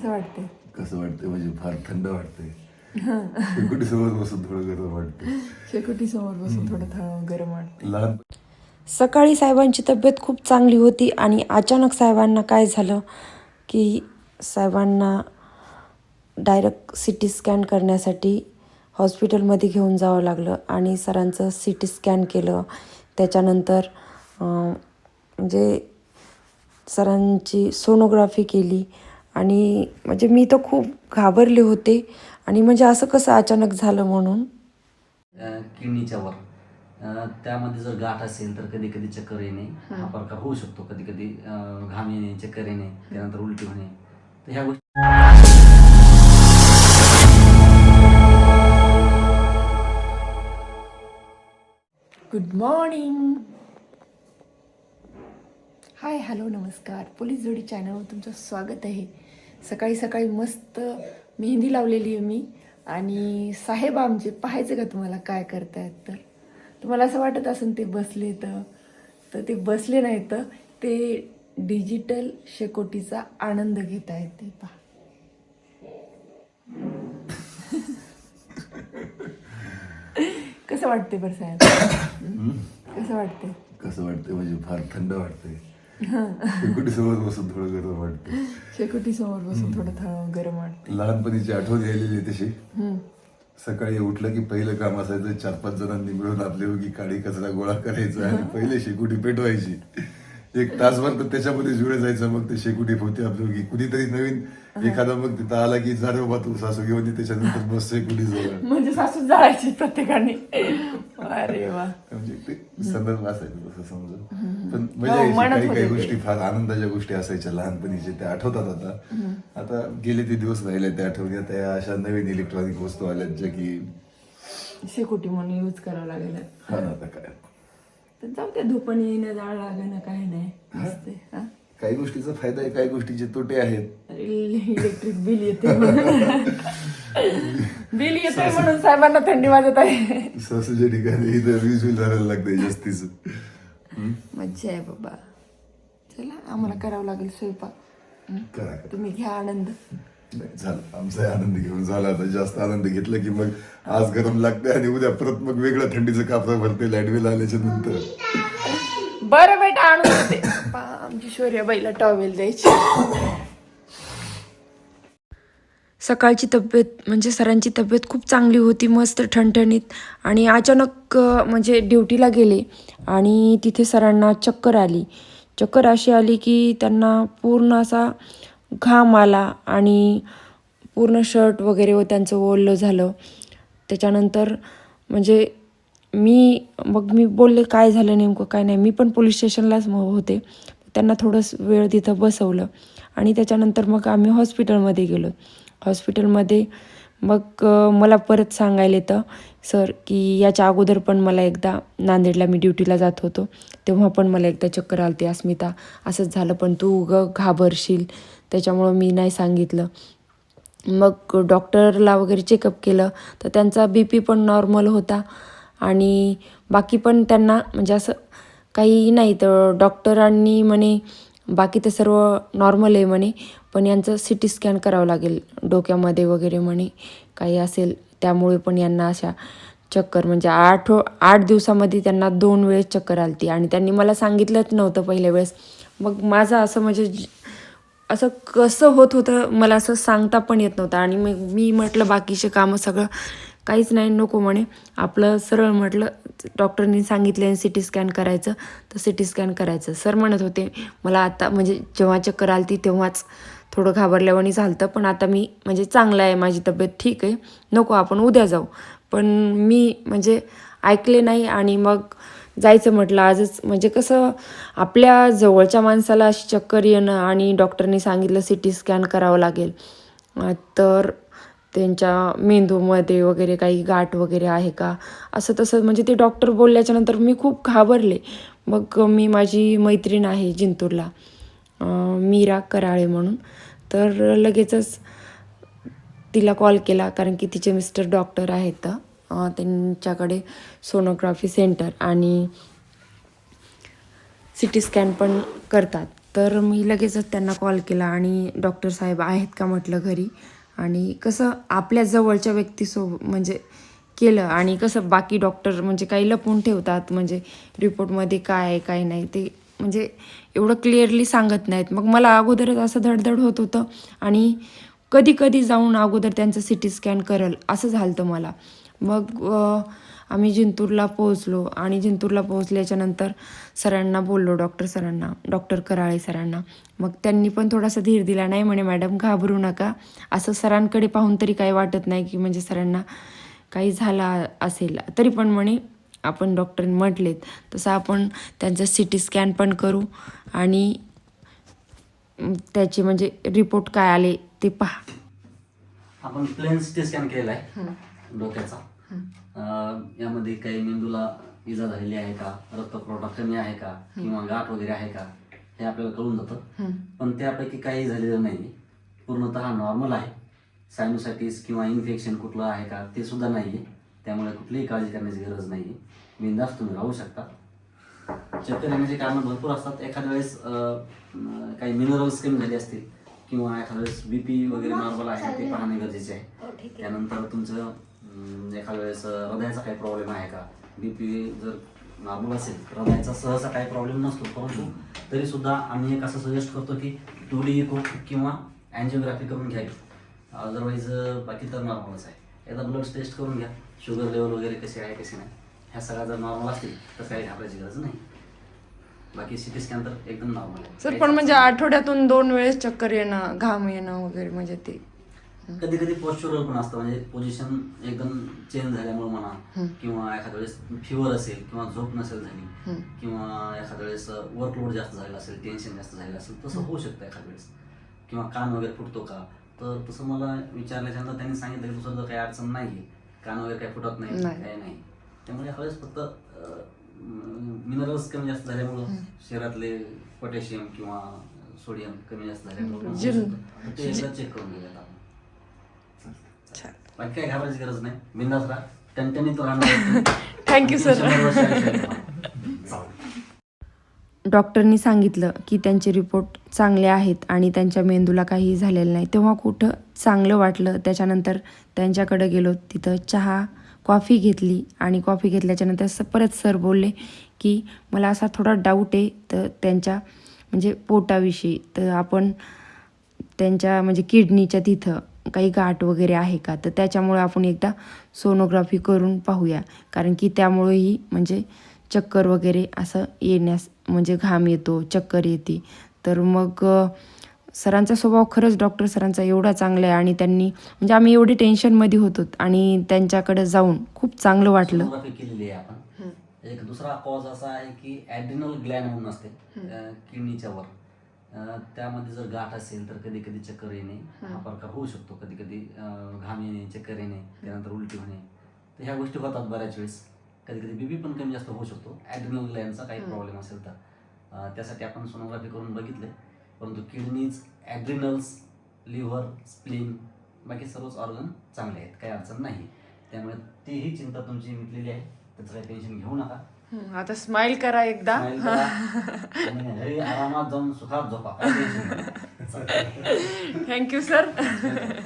असं वाटते कसं वाटतंय? म्हणजे फार थंड वाटतंय. शेकोटी समोर बसून थोडं गरम वाटतंय. शेकोटी समोर बसून थोडं थं गरम वाटतं लहान सकाळी साहेबांची तब्येत खूप चांगली होती आणि अचानक साहेबांना काय झालं की साहेबांना डायरेक्ट सी टी स्कॅन करण्यासाठी हॉस्पिटलमध्ये घेऊन जावं लागलं आणि सरांचं सी टी स्कॅन केलं. त्याच्यानंतर म्हणजे सरांची सोनोग्राफी केली. आणि म्हणजे मी तर खूप घाबरले होते. आणि म्हणजे असं कसं अचानक झालं म्हणून? किडनीच्या वर. अ, त्यामध्ये जर गाठ असेल तर कधी कधी चक्कर येणे हा. प्रकार होऊ शकतो. कधी कधी घाम येणे चक्कर येणे त्यानंतर उलटी होणे. तर ह्या गोष्टी गुड मॉर्निंग हाय हॅलो नमस्कार. पोलीस जोडी चॅनलवर तुमचं स्वागत आहे. सकाळी सकाळी मस्त मेहंदी लावलेली आहे मी. आणि साहेब आमचे पाहायचं का तुम्हाला काय करतायत तर? तुम्हाला असं वाटत असेल ते बसले तर? तर ते बसले नाही तर ते डिजिटल शेकोटीचा आनंद घेत आहेत ते पहा. कसं वाटते बरं साहेब? कसं वाटते कसं वाटतंय? म्हणजे फार थंड वाटतंय. शेकोटी समोर बसून थोडं गरम वाटतंय शेकोटी समोर बसून थोडं थं गरम वाटतं लहानपणीची आठवण यायलेली आहे तशी. सकाळी उठलं की पहिलं काम असायचं चार पाच जणांनी मिळून आपली उगी काळी कचरा गोळा करायचा आणि पहिले शेकोटी पेटवायची. एक तासभर तर त्याच्यामध्ये जुळे जायचं मग ते शेकोटी होते आपली उगी कुणीतरी नवीन एखादा मग तिथं आला की जा रे बाबा तू सासू घेऊन त्याच्यानंतर बस शेकोटी जवळ म्हणजे सासू जाळायची प्रत्येकाने. अरे वा. म्हणजे ते संदर्भ असायचं तसं समजा पण मजा यायची. म्हणत काही काही. गोष्टी फार आनंदाच्या गोष्टी असायच्या लहानपणीचे त्या आठवतात आता. आता गेले ते दिवस राहिले त्या आठवणी आता या अशा नवीन इलेक्ट्रॉनिक वस्तू आल्यात ज्या की शेकोटी म्हणून यूज करावं लागेल. हा आता काय? जाऊ त्या धुपणी येणं जाळ लागणं काही नाही. असते हा? काही गोष्टीचा फायदा आहे काही गोष्टीचे तोटे आहेत. इलेक्ट्रिक बिल येते बिल येते म्हणून साहेबांना थंडी वाजत आहे. सासूच्या ठिकाणी इथं वीज बिल भरायला लागतंय जास्तीच. मज्जा आहे बाबा. चला आम्हाला करावं लागेल स्वयंपाक. हं? करा करा. तुम्ही घ्या आनंद. नाही, झालं. आमचा आनंद घेऊन झाला. आता जास्त आनंद घेतला की मग आज गरम लागते आणि उद्या परत मग वेगळं थंडीचं कापरा भरते लाइट बिल आल्याच्यानंतर. बरं बेटा आणून देते. आमची शौर्याबाईला टॉवेल द्यायची. सकाळची तब्येत म्हणजे सरांची तब्येत खूप चांगली होती मस्त ठणठणीत. आणि अचानक अ, म्हणजे ड्युटीला गेले आणि तिथे सरांना चक्कर आली. चक्कर अशी आली की त्यांना पूर्ण असा घाम आला आणि पूर्ण शर्ट वगैरे व त्यांचं ओढलं झालं. त्याच्यानंतर म्हणजे मी मग मी बोलले काय झालं नेमकं? काय नाही. मी पण पोलीस स्टेशनलाच म होते. त्यांना थोडंस वेळ तिथं बसवलं. आणि त्याच्यानंतर मग आम्ही हॉस्पिटलमध्ये गेलो. हॉस्पिटलमध्ये मग मला परत सांगायला येतं सर की याच्या अगोदर पण मला एकदा नांदेडला मी ड्युटीला जात होतो. तेव्हा पण मला एकदा चक्कर आलती अस्मिता. असंच झालं पण तू ग घाबरशील. त्याच्यामुळं मी नाही सांगितलं. मग डॉक्टरला वगैरे चेकअप केलं तर त्यांचा बी पी पण नॉर्मल होता. आणि बाकी पण त्यांना म्हणजे असं काही नाही तर डॉक्टरांनी म्हणे बाकी तर सर्व नॉर्मल आहे म्हणे. पण यांचं सी टी स्कॅन करावं लागेल डोक्यामध्ये वगैरे म्हणे काही असेल त्यामुळे पण यांना अशा चक्कर म्हणजे आठ आठ दिवसामध्ये त्यांना दोन वेळेस चक्कर आलती. आणि त्यांनी मला सांगितलंच नव्हतं पहिल्या वेळेस. मग माझं असं म्हणजे असं कसं होत होतं मला असं सांगता पण येत नव्हतं. आणि मग मी म्हटलं बाकीचे कामं सगळं काहीच नाही नको म्हणे. आपलं सरळ म्हटलं डॉक्टरनी सांगितलं सी टी स्कॅन करायचं तर सी टी स्कॅन करायचं. सर म्हणत होते मला आता म्हणजे जेव्हा चक्कर आलती तेव्हाच थोडं घाबरल्यावानी झालं पण आता मी म्हणजे चांगलं आहे माझी तब्येत ठीक आहे. नको आपण उद्या जाऊ. पण मी म्हणजे ऐकले नाही आणि मग जायचं म्हटलं आजच. म्हणजे कसं आपल्या जवळच्या माणसाला अशी चक्कर येणं आणि डॉक्टरनी सांगितलं सी टी स्कॅन करावं लागेल. तर त्यांच्या मेंदूमध्ये वगैरे काही गाठ वगैरे आहे का? असं तसं म्हणजे ते डॉक्टर बोलल्याच्यानंतर मी खूप घाबरले. मग मी माझी मैत्रीण आहे जिंतूरला. मीरा कराळे म्हणून. तर लगेचच तिला कॉल केला कारण की तिचे मिस्टर डॉक्टर आहेत. त्यांच्याकडे सोनोग्राफी सेंटर आणि सिटी स्कॅन पण करतात. तर मी लगेचच त्यांना कॉल केला आणि डॉक्टर साहेब आहेत का म्हटलं घरी? आणि कसं आपल्या जवळच्या व्यक्तीसोबत म्हणजे केलं आणि कसं बाकी डॉक्टर म्हणजे काही लपून ठेवतात म्हणजे रिपोर्टमध्ये काय आहे काय नाही ते म्हणजे एवढं क्लिअरली सांगत नाहीत. मग मला अगोदरच असं धडधड होत होतं आणि कधी कधी जाऊन अगोदर त्यांचं सी टी स्कॅन करल असं झालं होतं मला. मग आम्ही जिंतूरला पोहोचलो आणि जिंतूरला पोहोचल्याच्यानंतर सरांना बोललो डॉक्टर सरांना डॉक्टर कराळे सरांना. मग त्यांनी पण थोडासा धीर दिला नाही म्हणे मॅडम घाबरू नका. असं सरांकडे पाहून तरी काही वाटत नाही की म्हणजे सरांना काही झाला असेल. तरी पण म्हणे आपण डॉक्टर म्हटलेत. तसं आपण त्यांचं सी टी स्कॅन पण करू आणि त्याचे म्हणजे रिपोर्ट काय आले ते पहा. आपण प्लेन सिटी स्कॅन केलेला आहे डोक्याचा. अं, यामध्ये काही मेंदूला इजा झालेली आहे का? रक्तपुरवठा कमी आहे का? किंवा गाठ वगैरे आहे का? हे आपल्याला कळून जातं. पण त्यापैकी काही झालेलं नाही. पूर्णतः नॉर्मल आहे. सायनोसायटिस किंवा इन्फेक्शन कुठलं आहे का ते सुद्धा नाही आहे त्यामुळे कुठलीही काळजी करण्याची गरज नाही आहे बिंदास तुम्ही राहू शकता. चक्कर येण्याची कारणं भरपूर असतात. एखाद्या वेळेस अं, अं, काही मिनरल्स कमी झाले असतील किंवा एखाद्या वेळेस बीपी वगैरे नॉर्मल आहे ते पाहणे गरजेचे आहे. त्यानंतर तुमचं एखाद्या वेळेस हृदयाचा काही प्रॉब्लेम आहे का? बीपी जर नॉर्मल असेल हृदयाचा सहसा काही प्रॉब्लेम नसतो परंतु तरी सुद्धा आम्ही एक असं सजेस्ट करतो की टू डी इको किंवा अँजिओग्राफी करून घ्यावी अदरवाईज बाकी तर नॉर्मलच आहे. एकदा ब्लड टेस्ट करून घ्या. शुगर लेवल वगैरे कसे आहे कसे नाही. ह्या सगळ्या जर नॉर्मल असतील तर काही घाबरायची गरज नाही. बाकी सिटी स्कॅन तर एकदम नॉर्मल आहे. सर पण म्हणजे आठवड्यातून दोन वेळेस चक्कर येणं घाम येणं वगैरे म्हणजे ते. कधी कधी पोस्चुरल पण असतं. म्हणजे पोझिशन एकदम चेंज झाल्यामुळे म्हणा किंवा एखाद्या वेळेस फिवर असेल किंवा झोप नसेल झाली किंवा एखाद्या वेळेस वर्कलोड जास्त झाला असेल टेन्शन जास्त झालं असेल तसं होऊ शकतं एखाद्या वेळेस. किंवा कान वगैरे फुटतो का? तर तसं मला विचारल्याच्यानंतर त्यांनी सांगितलं की तुझं काही अडचण नाही कान वगैरे काही फुटत नाही. काही नाही. त्यामुळे एखाद्या वेळेस फक्त मिनरल्स कमी जास्त झाल्यामुळं शरीरातले पोटॅशियम किंवा सोडियम कमी जास्त झाल्यामुळं चेक करून आपण बाकी काही घाबरायची गरज नाही. बिंदास राहा. टणटणीत राहणार आहे तुम्हाला. डॉक्टरनी सांगितलं की त्यांचे रिपोर्ट चांगले आहेत आणि त्यांच्या मेंदूला काही झालेलं नाही. तेव्हा कुठं चांगलं वाटलं त्याच्यानंतर त्यांच्याकडे गेलो. तिथं चहा कॉफी घेतली आणि कॉफी घेतल्याच्यानंतर स परत सर बोलले की मला असा थोडा डाऊट आहे तर त्यांच्या म्हणजे पोटाविषयी तर आपण त्यांच्या म्हणजे किडनीच्या तिथं काही गाठ वगैरे आहे का? तर त्याच्यामुळे आपण एकदा सोनोग्राफी करून पाहूया. कारण की त्यामुळेही म्हणजे चक्कर वगैरे असं येण्यास म्हणजे घाम येतो चक्कर येते. तर मग सरांचा स्वभाव खरंच डॉक्टर सरांचा एवढा चांगला आहे आणि त्यांनी म्हणजे आम्ही एवढे टेन्शनमध्ये होतो आणि त्यांच्याकडे जाऊन खूप चांगलं वाटलं. सोनोग्राफी केलेली आहे आपण. एक दुसरा कॉज असा आहे की ॲड्रिनल ग्लॅन म्हणून असते किडनीच्या वर. त्यामध्ये जर गाठ असेल तर कधी कधी चक्कर येणे हा. प्रकार होऊ शकतो. कधी कधी घाम येणे चक्कर येणे त्यानंतर उलटी होणे. तर ह्या गोष्टी होतात बऱ्याच वेळेस. कधी कधी बीपी पण कमी जास्त होऊ शकतो. ॲड्रिनल ग्लॅनचा काही प्रॉब्लेम असेल तर. त्यासाठी आपण सोनोग्राफी करून बघितले. परंतु किडनीज ॲड्रिनल्स लिव्हर स्प्लीन बाकी सर्वच ऑर्गन चांगले आहेत. काही अडचण नाही. त्यामुळे तीही चिंता तुमची मिटलेली आहे. त्याचं काही टेन्शन घेऊ नका. आता स्माइल करा एकदा. Smile करा. आणि घरी आरामात जाऊन सुखात झोपा. काही टेन्शन नाही. Thank you sir